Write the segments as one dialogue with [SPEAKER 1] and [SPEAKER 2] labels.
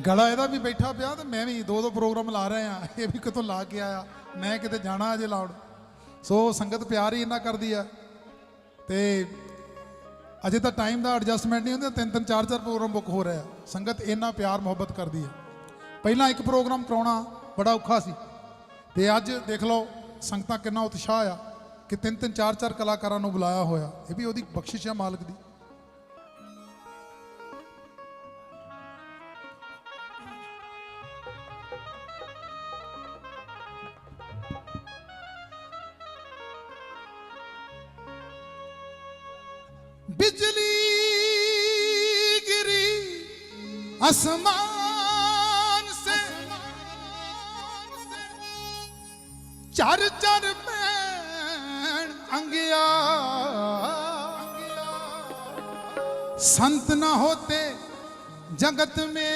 [SPEAKER 1] ਗਲਾ ਇਹਦਾ ਵੀ ਬੈਠਾ ਪਿਆ ਤੇ ਮੈਂ ਵੀ ਦੋ ਦੋ ਪ੍ਰੋਗਰਾਮ ਲਾ ਰਿਹਾ ਆ ਇਹ ਵੀ ਕਿਤੋਂ ਲਾ ਕੇ ਆਇਆ। ਮੈਂ ਕਿਤੇ ਜਾਣਾ ਅਜੇ ਲਾਉਣ ਸੋ ਸੰਗਤ ਪਿਆਰ ਹੀ ਇੰਨਾ ਕਰਦੀ ਆ। ਤੇ ਅਜੇ ਤਾਂ ਟਾਈਮ ਦਾ ਐਡਜਸਟਮੈਂਟ ਨਹੀਂ ਹੁੰਦਾ। ਤਿੰਨ ਤਿੰਨ, ਚਾਰ ਚਾਰ ਪ੍ਰੋਗਰਾਮ ਬੁੱਕ ਹੋ ਰਿਹਾ ਸੰਗਤ ਇੰਨਾ ਪਿਆਰ, ਮੁਹੱਬਤ ਕਰਦੀ ਹੈ ਪਹਿਲਾਂ ਇੱਕ ਪ੍ਰੋਗਰਾਮ ਕਰਾਉਣਾ ਬੜਾ ਔਖਾ ਸੀ। ਤੇ ਅੱਜ ਦੇਖ ਲਓ, ਸੰਗਤਾਂ ਕਿੰਨਾ ਉਤਸ਼ਾਹ ਆ ਕਿ ਤਿੰਨ ਤਿੰਨ, ਚਾਰ ਚਾਰ ਕਲਾਕਾਰਾਂ ਨੂੰ ਬੁਲਾਇਆ ਹੋਇਆ। ਇਹ ਵੀ ਉਹਦੀ ਬਖਸ਼ਿਸ਼ ਆ ਮਾਲਕ ਦੀ। बिजली गिरी आसमान से चार चार पैण अंगिया संत ना होते जगत में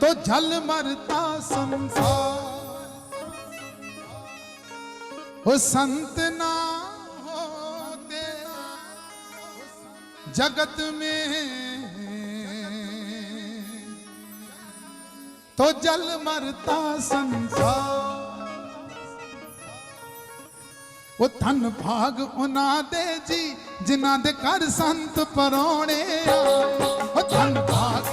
[SPEAKER 1] तो जल मरता संसार हो संत जगत में तो जल मरता संसार ਉਹ ਧਨ ਭਾਗ ਉਹਨਾਂ ਦੇ ਜੀ ਜਿਨ੍ਹਾਂ ਦੇ ਘਰ ਸੰਤ ਪਰੋਣੇ ਆ ਉਹ ਧਨ ਭਾਗ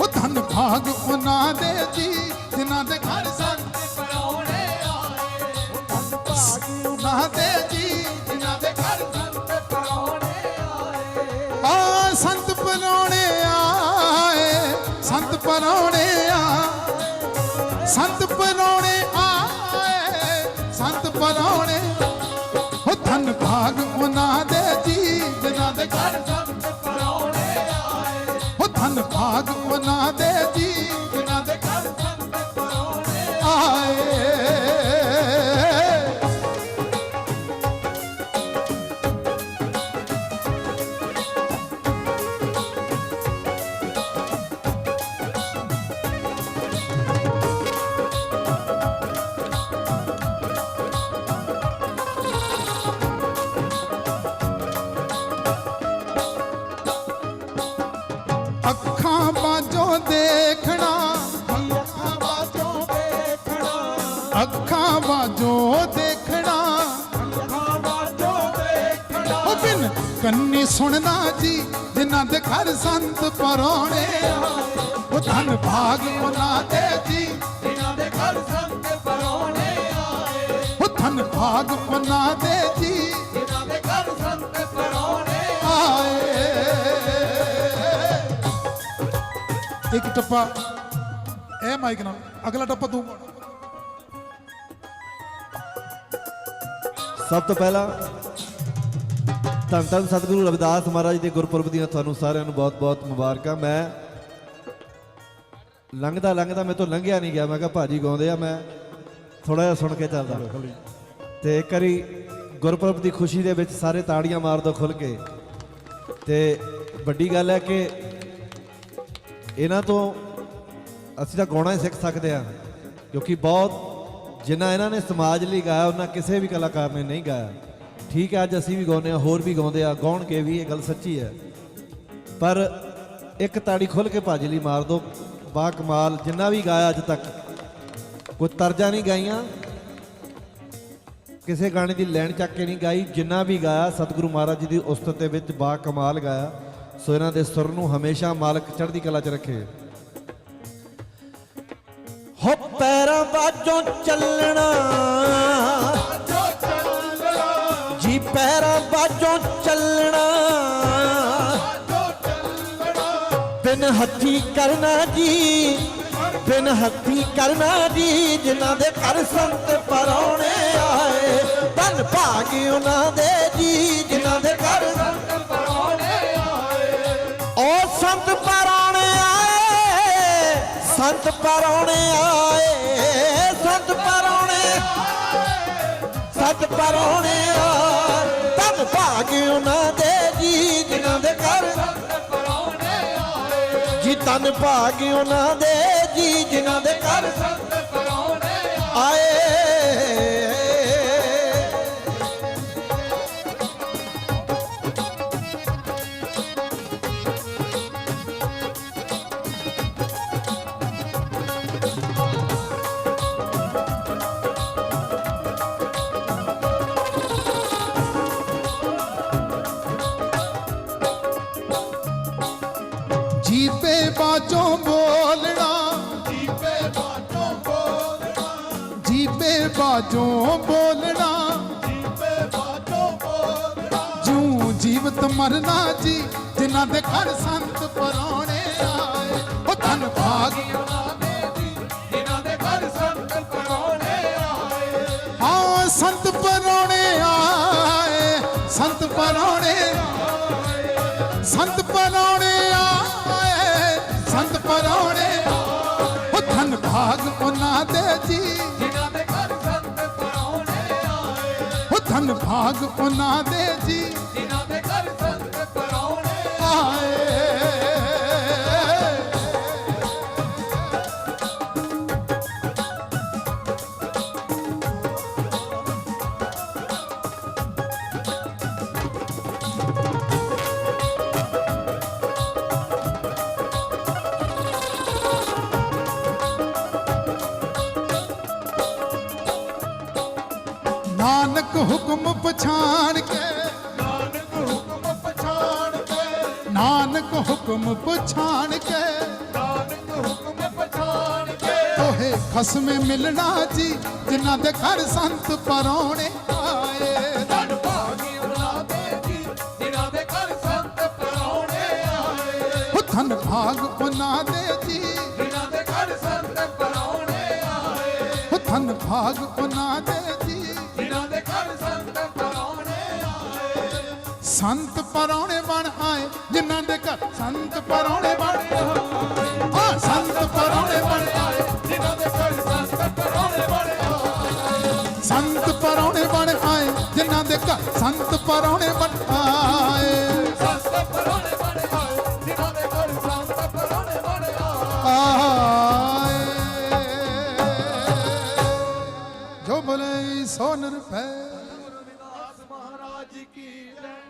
[SPEAKER 1] ਉਹ ਧਨ ਭਾਗ ਉਹਨਾਂ ਦੇ ਪਰੋਣੇ ਆ। ਸੰਤ ਪਰੋਣੇ ਆਏ। ਸੰਤ ਪਰੋਣੇ ਅੱਖਾਂ ਬਾਝੋਂ ਦੇਖਣਾ। ਅੱਖਾਂ ਬਾਝੋਂ ਦੇਖਣਾ। ਅੱਖਾਂ ਬਾਝੋਂ ਦੇਖਣਾ ਉਹ ਬਿਨ ਕੰਨੀ ਸੁਣਨਾ ਜੀ, ਜਿਨ੍ਹਾਂ ਦੇ ਘਰ ਸੰਤ ਪਰੋਣੇ ਆ। ਉਹ ਧਨ ਭਾਗ ਉਹਨਾਂ ਦੇ ਜੀ ਉਹ ਧਨ ਭਾਗ ਉਹਨਾਂ ਦੇ ਜੀ ਇੱਕ ਟੱਪਾ ਇਹ ਮਾਈਕ ਨਾਲ, ਅਗਲਾ ਟੱਪਾ ਤੂੰ ਪਾਉਣਾ।
[SPEAKER 2] ਸਭ ਤੋਂ ਪਹਿਲਾਂ ਧੰਨ ਧੰਨ ਸਤਿਗੁਰੂ ਰਵਿਦਾਸ ਮਹਾਰਾਜ ਦੇ ਗੁਰਪੁਰਬ ਦੀਆਂ ਤੁਹਾਨੂੰ ਸਾਰਿਆਂ ਨੂੰ ਬਹੁਤ-ਬਹੁਤ ਮੁਬਾਰਕਾਂ। ਮੈਂ ਲੰਘਦਾ ਲੰਘਦਾ ਮੇਰੇ ਤੋਂ ਲੰਘਿਆ ਨਹੀਂ ਗਿਆ। ਮੈਂ ਕਿਹਾ ਭਾਜੀ ਗਾਉਂਦੇ ਆ, ਮੈਂ ਥੋੜਾ ਜਿਹਾ ਸੁਣ ਕੇ ਚੱਲਦਾ। ਤੇ ਇੱਕ ਵਾਰੀ ਗੁਰਪੁਰਬ ਦੀ ਖੁਸ਼ੀ ਦੇ ਵਿੱਚ ਸਾਰੇ ਤਾੜੀਆਂ ਮਾਰ ਦੋ ਖੁੱਲ ਕੇ। ਤੇ ਵੱਡੀ ਗੱਲ ਹੈ ਕਿ ਇਹਨਾਂ ਤੋਂ ਅਸੀਂ ਤਾਂ ਗਾਉਣਾ ਹੀ ਸਿੱਖ ਸਕਦੇ ਹਾਂ, ਕਿਉਂਕਿ ਬਹੁਤ ਜਿੰਨਾ ਇਹਨਾਂ ਨੇ ਸਮਾਜ ਲਈ ਗਾਇਆ, ਉਹਨਾਂ ਕਿਸੇ ਵੀ ਕਲਾਕਾਰ ਨੇ ਨਹੀਂ ਗਾਇਆ। ਠੀਕ ਹੈ, ਅੱਜ ਅਸੀਂ ਵੀ ਗਾਉਂਦੇ ਆ ਹੋਰ ਵੀ ਗਾਉਂਦੇ ਆ, ਗਾਉਣ ਕੇ ਵੀ ਇਹ ਗੱਲ ਸੱਚੀ ਹੈ। ਪਰ ਇੱਕ ਤਾੜੀ ਖੁੱਲ ਕੇ ਭਾਜੀ ਲਈ ਮਾਰ ਦੋ ਬਾ ਕਮਾਲ, ਜਿੰਨਾ ਵੀ ਗਾਇਆ ਅੱਜ ਤੱਕ, ਕੋਈ ਤਰਜਾ ਨਹੀਂ ਗਾਈਆਂ। ਕਿਸੇ ਗਾਣੇ ਦੀ ਲੈਣ ਚੱਕ ਕੇ ਨਹੀਂ ਗਾਈ, ਜਿੰਨਾ ਵੀ ਗਾਇਆ, ਸਤਿਗੁਰੂ ਮਹਾਰਾਜ ਜੀ ਦੀ ਉਸਤਤ ਦੇ ਵਿੱਚ ਬਾ ਕਮਾਲ ਗਾਇਆ। ਸੋ ਇਹਨਾਂ ਦੇ ਸੁਰ ਨੂੰ ਹਮੇਸ਼ਾ ਮਾਲਕ ਚੜ੍ਹਦੀ ਕਲਾ 'ਚ ਰੱਖੇ। ਹੋ ਪੈਰਾਂ ਬਾਝੋਂ ਚੱਲਣਾ। ਜੀ ਪੈਰਾਂ ਬਾਝੋਂ ਚੱਲਣਾ। ਬਿਨ ਹੱਥੀ ਕਰਨਾ ਜੀ, ਬਿਨ ਹੱਥੀ ਕਰਨਾ ਜੀ, ਜਿਨ੍ਹਾਂ ਦੇ ਘਰ ਸੰਤ ਪਰੌਣੇ ਆਏ। ਧੰਨ ਭਾਗ ਉਹਨਾਂ ਦੇ ਪਰੌਣੇ ਆਏ, ਸੰਤ ਪਰੌਣੇ। ਸਤ ਪਰੌਣੇ ਆਏ। ਤਨ ਭਾਗ ਉਹਨਾਂ ਦੇ ਜੀ, ਜਿਨ੍ਹਾਂ ਦੇ ਘਰ। ਜੀ ਤਨ ਭਾਗ ਉਹਨਾਂ ਦੇ ਜੀ, ਜਿਨ੍ਹਾਂ ਦੇ ਘਰ। ਆਏ
[SPEAKER 1] ਜੀਵੇ ਬਾਜੋਂ ਬੋਲਣਾ। ਜੂ ਜੀਵਤ ਮਰਨਾ ਜੀ, ਜਿਨ੍ਹਾਂ ਦੇ ਘਰ ਸੰਤ ਪਰੌਣੇ ਆਏ। ਉਹ ਧਨ ਭਾਗ। ਹਾਂ, ਸੰਤ ਪਰੌਣੇ ਆਏ। ਸੰਤ ਪਰੌਣੇ ਸੰਤ ਪਰੌਣੇ ਆਏ। ਸੰਤ ਪਰੌਣੇ ਉਹ ਧਨ ਭਾਗ ਉਹਨਾਂ ਦੇ ਜੀ। ਭਾਗ ਉਹਨਾਂ ਦੇ ਜੀ। ਨਾਨਕ ਹੁਕਮ ਪਛਾਣ ਕੇ ਨਾਨਕ ਹੁਕਮ ਪਛਾਣ ਕੇ ਤੋਹੇ ਖਸਮੇ ਮਿਲਣਾ ਜੀ ਜਿਨ੍ਹਾਂ ਦੇ ਘਰ ਸੰਤ ਪਰੌਣੇ ਆਏ। ਉਹ ਧਨ ਭਾਗ ਉਹਨਾਂ ਦੇ ਜੀ ਉਹ ਧਨ ਭਾਗ ਉਹਨਾਂ ਦੇ ਸੰਤ ਪਰੌਣੇ ਬਣ ਆਏ, ਜਿਨ੍ਹਾਂ ਦੇ ਘਰ ਸੰਤ ਪਰੌਣੇ ਬਣ ਆਏ। ਆ ਸੰਤ ਪਰੌਣੇ ਬਣ ਆਏ ਸੰਤ ਪਰੌਣੇ ਬਣ ਆਏ, ਜਿਨ੍ਹਾਂ ਦੇ ਘਰ ਸੰਤ ਪਰੌਣੇ ਬਣ